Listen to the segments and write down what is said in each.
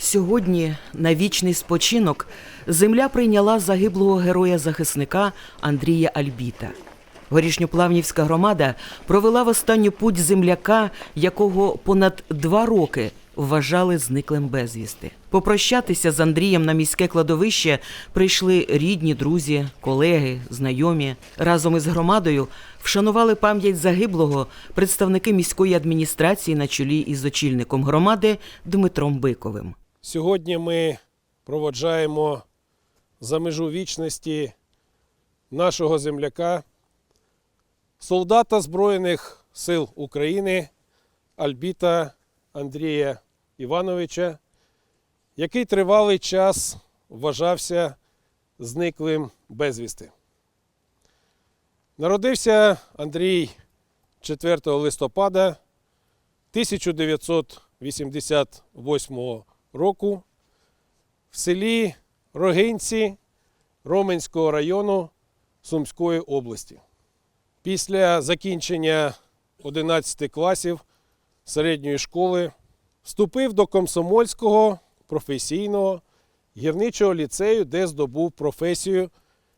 Сьогодні на вічний спочинок земля прийняла загиблого героя-захисника Андрія Альбіта. Горішньоплавнівська громада провела в останню путь земляка, якого понад два роки вважали зниклим безвісти. Попрощатися з Андрієм на міське кладовище прийшли рідні, друзі, колеги, знайомі. Разом із громадою вшанували пам'ять загиблого представники міської адміністрації на чолі із очільником громади Дмитром Биковим. Сьогодні ми проводжаємо за межу вічності нашого земляка, солдата Збройних сил України Альбіта Андрія Івановича, який тривалий час вважався зниклим безвісти. Народився Андрій 4 листопада 1988 року в селі Рогинці Роменського району Сумської області. Після закінчення 11 класів середньої школи вступив до Комсомольського професійного гірничого ліцею, де здобув професію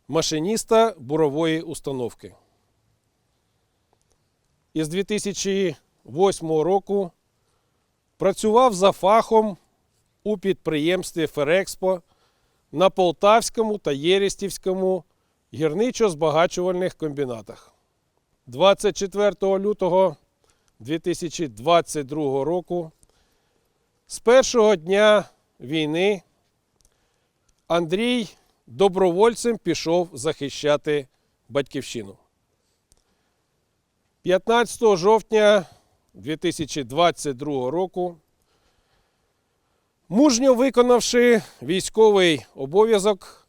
машиніста бурової установки. Із 2008 року працював за фахом у підприємстві Ферекспо на Полтавському та Єрістівському гірничо-збагачувальних комбінатах. 24 лютого 2022 року з першого дня війни Андрій добровольцем пішов захищати батьківщину. 15 жовтня 2022 року, мужньо виконавши військовий обов'язок,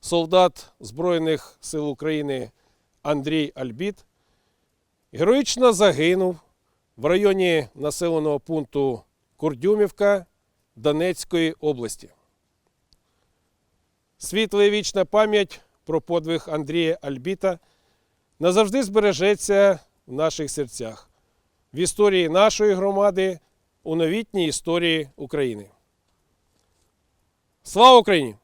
солдат Збройних сил України Андрій Альбіт героїчно загинув в районі населеного пункту Курдюмівка Донецької області. Світла і вічна пам'ять про подвиг Андрія Альбіта назавжди збережеться в наших серцях, в історії нашої громади, у новітній історії України. Слава Україні!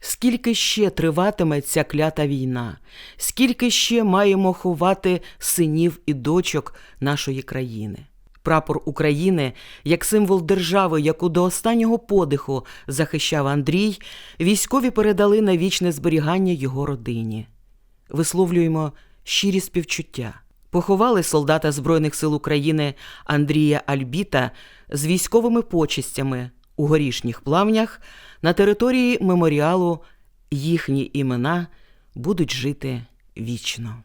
Скільки ще триватиме ця клята війна? Скільки ще маємо ховати синів і дочок нашої країни? Прапор України як символ держави, яку до останнього подиху захищав Андрій, військові передали на вічне зберігання його родині. Висловлюємо щирі співчуття. Поховали солдата Збройних сил України Андрія Альбіта з військовими почестями у горішніх плавнях на території меморіалу їхні імена будуть жити вічно.